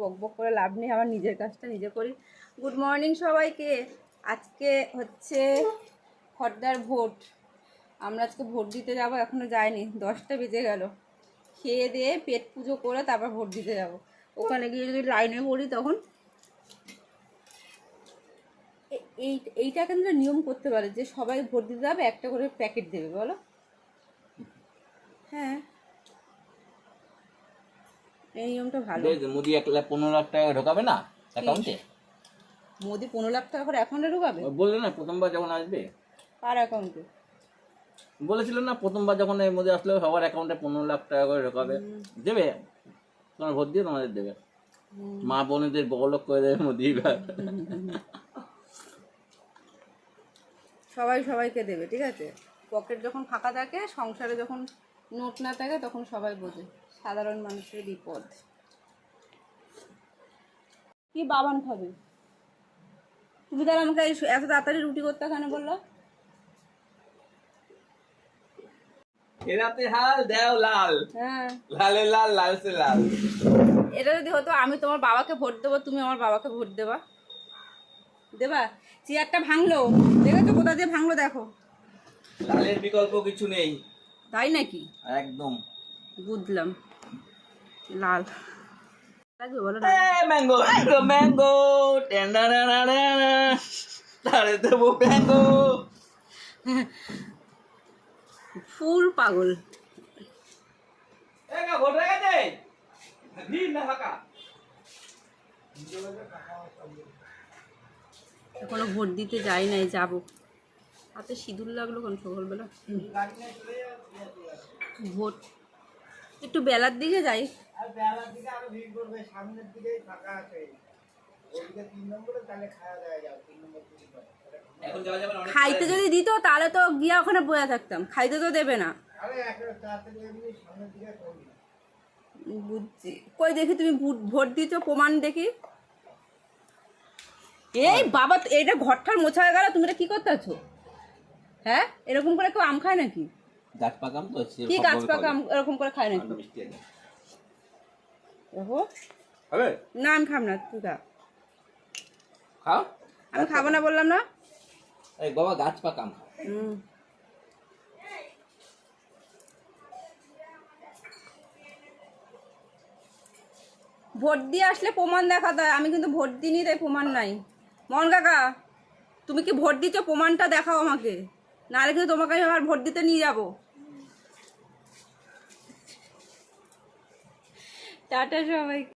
বক বক করে লাভ নেই আমার নিজের কাজটা নিজে করি। গুড মর্নিং সবাইকে। আজকে হচ্ছে খর্দার ভোট। আমরা আজকে ভোট দিতে যাব, এখনও যাইনি। দশটা বেজে গেল। খেয়ে দিয়ে পেট পুজো করে তারপর ভোট দিতে যাব। ওখানে গিয়ে যদি লাইনে পড়ি তখন এই, এইটা কিন্তু নিয়ম করতে পারে যে সবাই ভোট দিতে যাবে, একটা করে প্যাকেট দেবে, বলো? হ্যাঁ। এই নিয়মটা ভালো। মোদি এক লাখ পনেরো লাখ টাকা ঢোকাবে না অ্যাকাউন্টে মোদি পনেরো লাখ টাকা করে অ্যাকাউন্টে ঢুকাবে? বললে না প্রথমবার যখন আসবে। কার অ্যাকাউন্টে বলেছিল না প্রথমবার যখন এই মোদি আসলে সবার অ্যাকাউন্টে পনেরো লাখ টাকা করে ঢোকাবে। দেবে? তোমার ভোট দিয়ে তোমাদের দেবে। মা বোনেদের বড়লোক করে দেবে মোদি। সবাই সবাইকে দেবে ঠিক আছে? পকেট যখন ফাঁকা থাকে সংসারে যখন নোট না থাকে তখন সবাই বোঝে। সাধারণ মানুষের বিপদ। কি বাবান খাবে? তুমি তাহলে আমাকে এত তাড়াতাড়ি রুটি করতে কেন বলল? এরাতে হাল দেও লাল। হ্যাঁ। লালে লাল লাল সে লাল। এটা যদি হতো আমি তোমার বাবাকে ভোট দেবো তুমি আমার বাবাকে ভোট দেবা। দেবা? চেয়ারটা ভাঙলো। দেখেছ? কোথা দিয়ে ভাঙলো দেখো। লালের বিকল্প কিছু নেই। তাই নাকি? একদম। বুঝলাম লাল। লাগবে বলো না। ম্যাঙ্গো ম্যাঙ্গো ম্যাঙ্গো টেন্ডারারারা তারে দেবো ম্যাঙ্গো ফুল পাগল। এখনও ভোট দিতে যাই নাই যাব। হাতে সিঁদুর লাগল কোন সকালবেলা ভোট একটু বেলার দিকে যাই। এখন যাওয়া যাবে না অনেক খাইতে যদি দিত তাহলে তো গিয়ে ওখানে বসে থাকতাম। খাইতে তো দেবে না। বুঝছি। কই দেখি তুমি ভোট- ভোট দিচ্ছ প্রমাণ দেখি। এই বাবা তো- এটা ঘরটার মোছা হয়ে গেল তুমি এটা কি করতে আছো? হ্যাঁ? এরকম করে কেউ আম খায় নাকি? গাছ পাকাম তো কি গাছ বলে পাকা আম এরকম করে খায় নাকি? দেখো হবে? না আমি খাব না তুই খা। খাও? আমি খাব না বললাম না। এই বাবা গাছ পাকাম হুম। ভোট দিয়ে আসলে প্রমাণ দেখাতে হয়। আমি কিন্তু ভোট দিইনি তাই প্রমাণ নাই। মন কাকা তুমি কি ভোট দিচ্ছ? প্রমাণটা দেখাও আমাকে। নাহলে কিন্তু তোমাকে আমি আবার ভোট দিতে নিয়ে যাব। টাটা সবাই